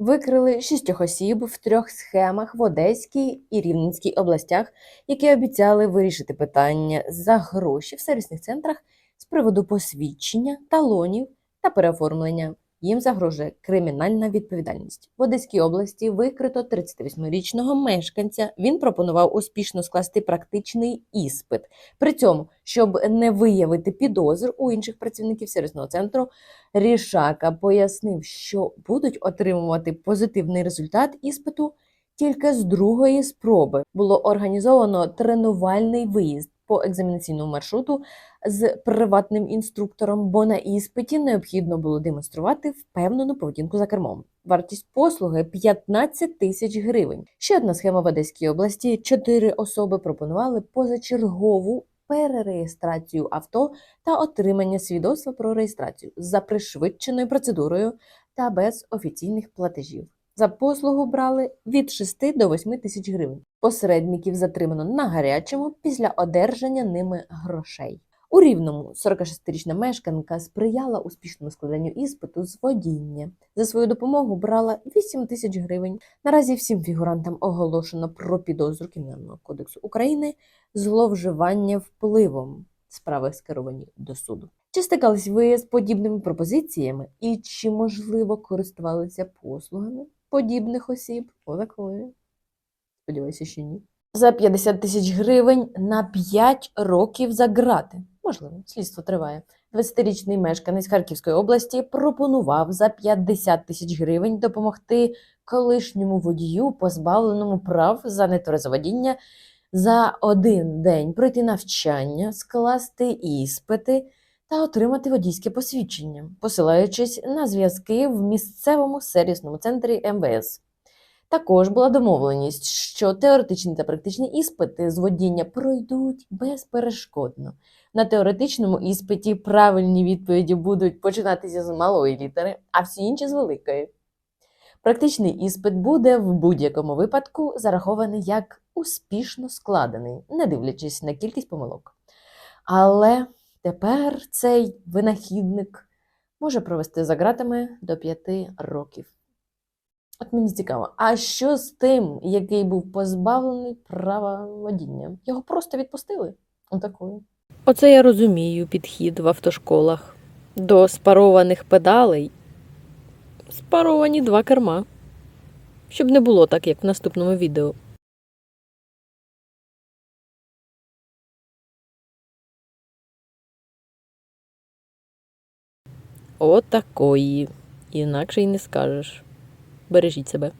Викрили шістьох осіб в трьох схемах в Одеській і Рівненській областях, які обіцяли вирішити питання за гроші в сервісних центрах з приводу посвідчення, талонів та переоформлення. Їм загрожує кримінальна відповідальність. В Одеській області викрито 38-річного мешканця. Він пропонував успішно скласти практичний іспит. При цьому, щоб не виявити підозр у інших працівників сервісного центру, Рішака пояснив, що будуть отримувати позитивний результат іспиту тільки з другої спроби. Було організовано тренувальний виїзд по екзаменаційному маршруту з приватним інструктором, бо на іспиті необхідно було демонструвати впевнену поведінку за кермом. Вартість послуги 15 тисяч гривень. Ще одна схема в Одеській області. Чотири особи пропонували позачергову перереєстрацію авто та отримання свідоцтва про реєстрацію за пришвидшеною процедурою та без офіційних платежів. За послугу брали від 6 до 8 тисяч гривень. Посередників затримано на гарячому після одержання ними грошей. У Рівному 46-річна мешканка сприяла успішному складанню іспиту з водіння. За свою допомогу брала 8 тисяч гривень. Наразі всім фігурантам оголошено про підозру Кримінального кодексу України зловживання впливом. Справи скеровані до суду. Чи стикались ви з подібними пропозиціями і чи можливо користувалися послугами подібних осіб? Отакої. Сподіваюся, що ні. За 50 тисяч гривень на 5 років за грати. Можливо, слідство триває. 20-річний мешканець Харківської області пропонував за 50 тисяч гривень допомогти колишньому водію, позбавленому прав за нетверезоводіння, за один день пройти навчання, скласти іспити та отримати водійське посвідчення, посилаючись на зв'язки в місцевому сервісному центрі МВС. Також була домовленість, що теоретичні та практичні іспити з водіння пройдуть безперешкодно. На теоретичному іспиті правильні відповіді будуть починатися з малої літери, а всі інші з великої. Практичний іспит буде в будь-якому випадку зарахований як успішно складений, не дивлячись на кількість помилок. Але тепер цей винахідник може провести за ґратами до 5 років. От мені цікаво, а що з тим, який був позбавлений права водіння? Його просто відпустили? Отакою. Оце я розумію підхід в автошколах. До спарованих педалей спаровані два керма. Щоб не було так, як в наступному відео. Отакої. Інакше й не скажеш. Бережіть себе.